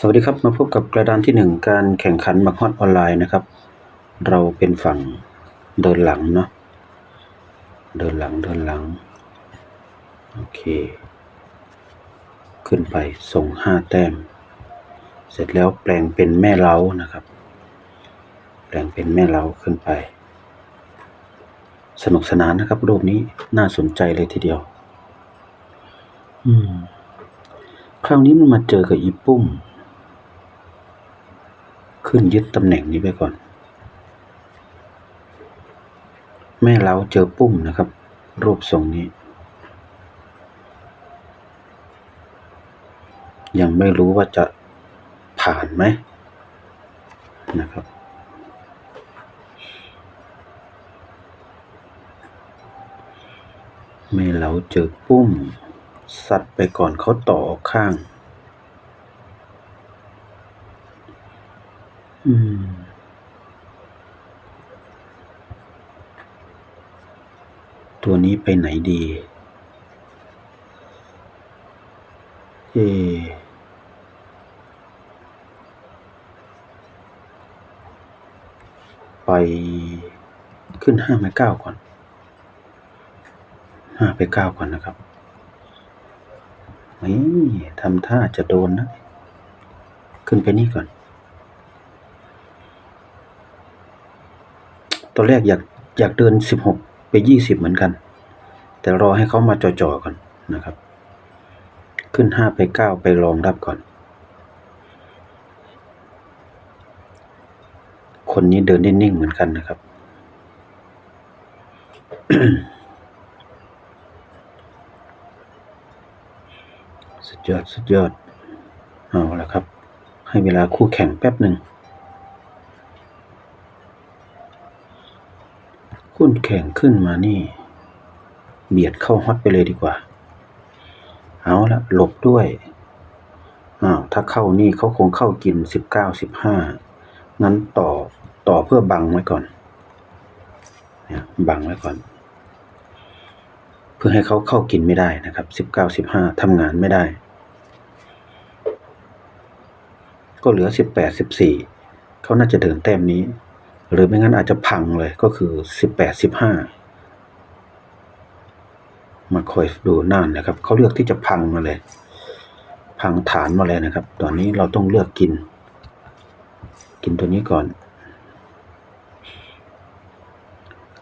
สวัสดีครับมาพบกับกระดานที่หนึ่งการแข่งขันมักฮอตออนไลน์นะครับ เราเป็นฝั่งเดินหลังเนาะเดินหลังเดินหลังโอเค ขึ้นไปส่งห้าแต้ม เสร็จแล้วแปลงเป็นแม่เล้านะครับ แปลงเป็นแม่เล้าขึ้นไป สนุกสนานนะครับรูปนี้น่าสนใจเลยทีเดียว อืมคราวนี้มันมาเจอกับอีปุ้ม ขึ้นยึดตำแหน่งนี้ไปก่อน แม่เราเจอปุ้มนะครับ รูปทรงนี้ ยังไม่รู้ว่าจะผ่านไหมนะครับแม่เราเจอปุ้ม สัตว์ไปก่อนเขาต่อออกข้าง อืมตัวนี้ไปไหนดี เอ ไปขึ้นห้าไปเก้าก่อน ห้าไปเก้าก่อนนะครับนี่ทำท่าจะโดนนะ ขึ้นไปนี่ก่อน ตอนแรกอยากอยากเดินสิบหกไปยี่สิบเหมือนกัน แต่รอให้เขามาจ่อๆก่อนนะครับ ขึ้นห้าไปเก้าไปรองรับก่อน คนนี้เดินนิ่งๆเหมือนกันนะครับสุดยอดสุดยอดเอาละครับ ให้เวลาคู่แข่งแป๊บหนึ่ง คู่แข่งขึ้นมานี่ เบียดเข้าฮอตไปเลยดีกว่า เอาละหลบด้วยอ้าวถ้าเข้านี่เขาคงเข้ากินสิบเก้าสิบห้างั้นต่อต่อเพื่อบังไว้ก่อนเนี่ยบังไว้ก่อน เพื่อให้เขาเข้ากินไม่ได้นะครับสิบเก้าสิบห้าทำงานไม่ได้ ก็เหลือสิบแปดสิบสี่เขาน่าจะเดินแต้มนี้ หรือไม่งั้นอาจจะพังเลยก็คือสิบแปดสิบห้ามาคอยดูน่านนะครับเขาเลือกที่จะพังมาเลย พังฐานมาเลยนะครับ ตอนนี้เราต้องเลือกกิน กินตัวนี้ก่อน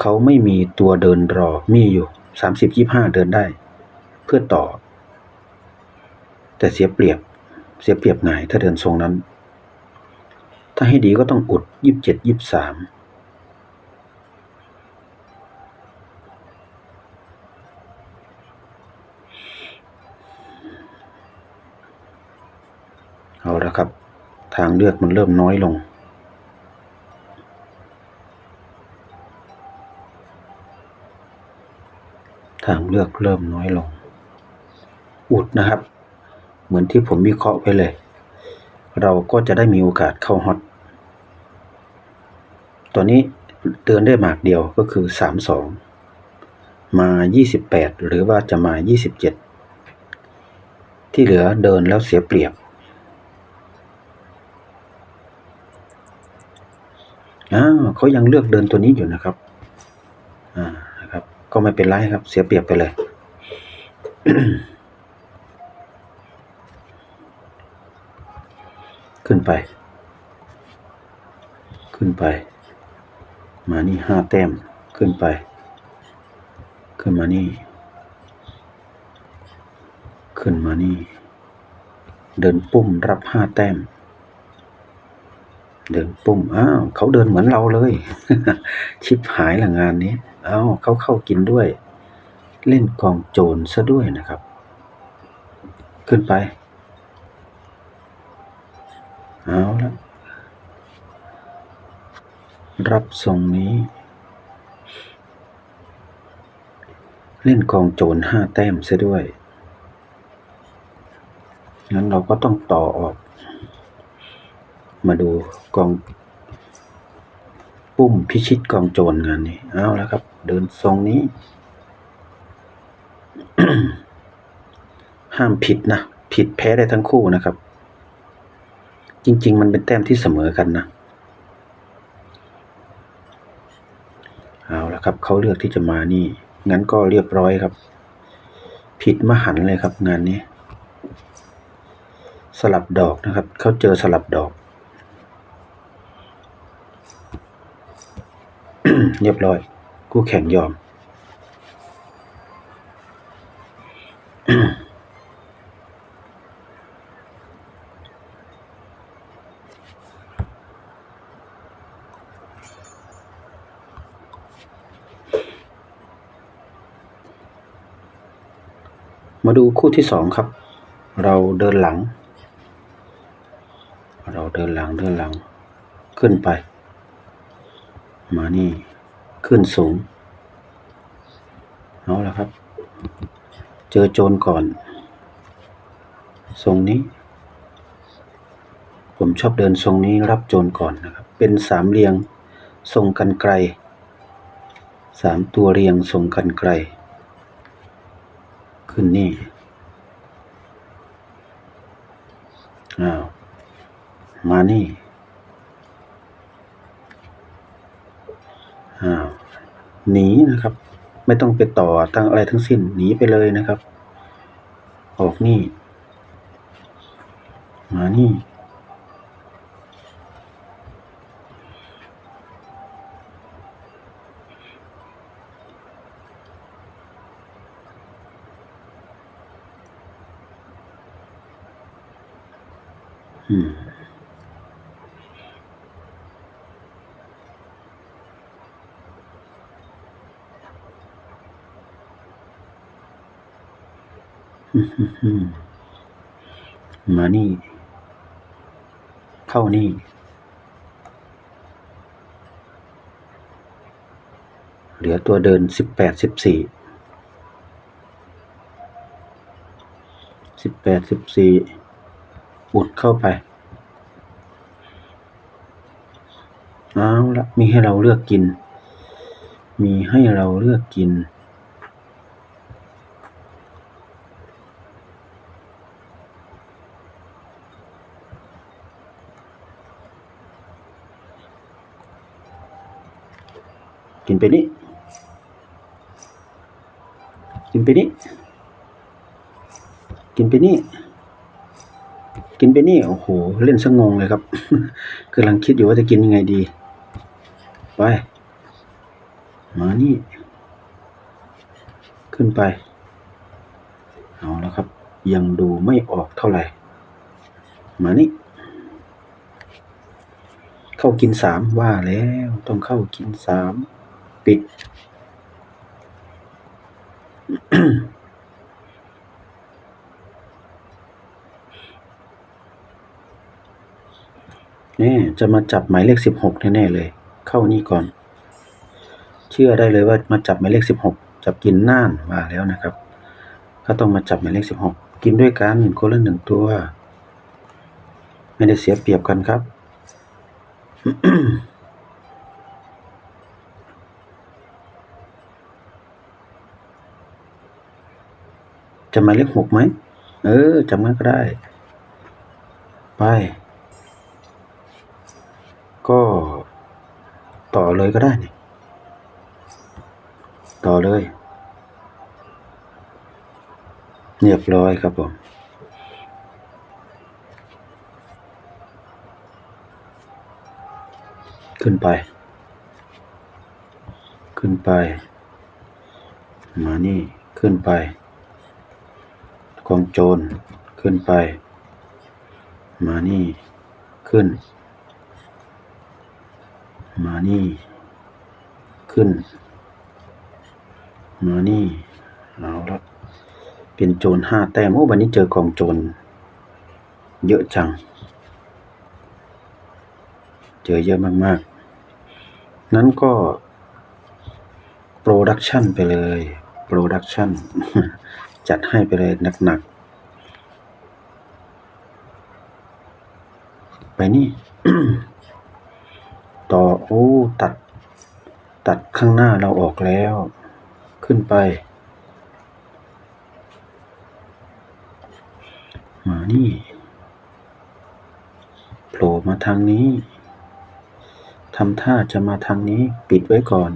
เขาไม่มีตัวเดินรอมีอยู่สามสิบยี่ห้าเดินได้ เพื่อต่อ แต่เสียเปรียบเสียเปรียบไงถ้าเดินทรงนั้น ถ้าให้ดีก็ต้องอุดยี่สิบเจ็ดยี่สิบสามเอาละครับ ทางเลือกมันเริ่มน้อยลง ทางเลือกเริ่มน้อยลง อุดนะครับ เหมือนที่ผมวิเคราะห์ไว้เลย เราก็จะได้มีโอกาสเข้าฮอต ตอนนี้เดินได้หมากเดียวก็คือสามสองมายี่สิบแปดหรือว่าจะมายี่สิบเจ็ดที่เหลือเดินแล้วเสียเปรียบอ้าเขายังเลือกเดินตัวนี้อยู่นะครับอ่านะครับ ก็ไม่เป็นไรครับเสียเปรียบไปเลยขึ้นไป ขึ้นไป มานี่ห้าแต้มขึ้นไป ขึ้นมานี่ ขึ้นมานี่ เดินปุ้มรับห้าแต้ม เดินปุ้มอ้าวเขาเดินเหมือนเราเลย ชิบหายละงานนี้อ้าวเขาเข้ากินด้วย เล่นกองโจรซะด้วยนะครับ ขึ้นไป รับทรงนี้ เล่นกองโจรห้าแต้มซะด้วย งั้นเราก็ต้องต่อออก มาดูกอง ปุ้มพิชิตกองโจรงานนี้ เอาแล้วครับ เดินทรงนี้ ห้ามผิดนะ ผิดแพ้ได้ทั้งคู่นะครับ จริง ๆ มันเป็นแต้มที่เสมอกันนะ เอาละครับเขาเลือกที่จะมานี่ งั้นก็เรียบร้อยครับ ผิดมหันต์เลยครับงานนี้ สลับดอกนะครับ เขาเจอสลับดอก เรียบร้อยคู่แข่งยอม มาดูคู่ที่สองครับ เราเดินหลัง เราเดินหลังเดินหลัง ขึ้นไป มานี่ขึ้นสูงเอาละครับ เจอโจรก่อนทรงนี้ ผมชอบเดินทรงนี้รับโจรก่อนนะครับ เป็นสามเรียงทรงกันไกลสามตัวเรียงทรงกันไกล ขึ้นนี่อ้าวมานี่อ้าวหนีนะครับ ไม่ต้องไปต่อตั้งอะไรทั้งสิ้นหนีไปเลยนะครับ ออกนี่ มานี่ มอืมอืมอืมมานี่ เข้านี่เหลือตัวเดินสิบแปดสิบสี่สิบแปดสิบสี่ อุดเข้าไป เอาละมีให้เราเลือกกิน มีให้เราเลือกกิน กินไปนี่กินไปนี่กินไปนี่ กินไปนี่โอ้โหเล่นสงงเลยครับกำลังคิดอยู่ว่าจะกินยังไงดี ไป มานี่ ขึ้นไป เอาแล้วครับ ยังดูไม่ออกเท่าไหร่ มานี่ เข้ากินสามว่าแล้วต้องเข้ากินสามปิด นี่จะมาจับหมายเลขสิบหกแน่ๆเลย เข้านี่ก่อน เชื่อได้เลยว่ามาจับหมายเลขสิบหกจับกินน่านว่าแล้วนะครับ ก็ต้องมาจับหมายเลขสิบหกกินด้วยกันคนละหนึ่งตัว ไม่ได้เสียเปรียบกันครับจะหมายเลขหกไหม เออจำงั้นก็ได้ ไป ก็ต่อ เลยก็ได้นี่ ต่อเลย เรียบร้อยครับผมขึ้นไป ขึ้นไป มานี่ ขึ้นไป กองโจร ขึ้นไป มานี่ ขึ้น มานี่ ขึ้น มานี่ เอาละเป็นโจรห้าแต้ม โอ้วันนี้เจอกองโจรเยอะจัง เจอเยอะมาก ๆ นั้นก็ โปรดักชันไปเลย โปรดักชันจัดให้ไปเลยหนัก ๆ ไปนี่ ต่อ โอ้ ตัด ตัดข้างหน้าเราออกแล้ว ขึ้นไป มานี่โผล่มาทางนี้ทำท่าจะมาทางนี้ปิดไว้ก่อน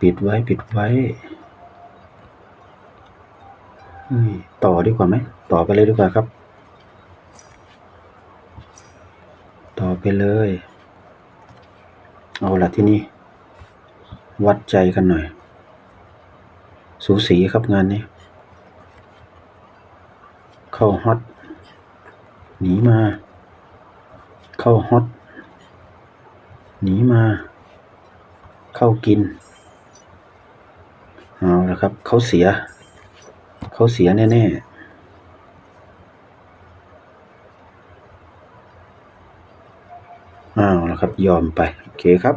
ปิดไว้ปิดไว้ต่อดีกว่าไหม ต่อไปเลยดีกว่าครับ ต่อ ไปเลย เอาละที่นี่ วัดใจกันหน่อย สูสีครับงานนี้ เข้าฮอต หนีมา เข้าฮอต หนีมา เข้ากิน เอาละครับ เขาเสีย เขาเสียแน่ ๆ เอาละครับยอมไป โอเคครับ